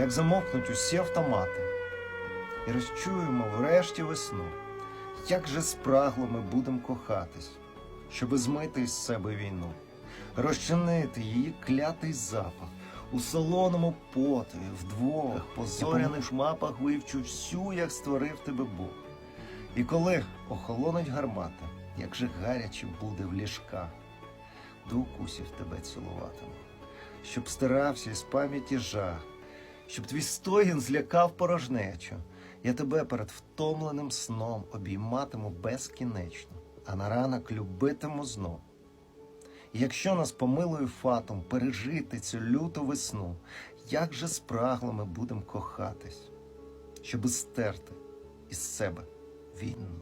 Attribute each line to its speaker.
Speaker 1: як замовкнуть усі автомати, і розчуємо врешті весну, як же спрагло ми будем кохатись, щоби змити із себе війну, розчинити її клятий запах. У солоному потові вдвох по зоряних мапах вивчу всю, як створив тебе Бог. І коли охолонуть гармати, як же гаряче буде в ліжках, до укусів тебе цілуватиму, щоб стирався із пам'яті жах, щоб твій стогін злякав порожнечу. Я тебе перед втомленим сном обійматиму безкінечно, а на ранок любитиму знов. І якщо нас помилує фатом пережити цю люту весну, як же спрагло ми будемо кохатись, щоби стерти із себе війну.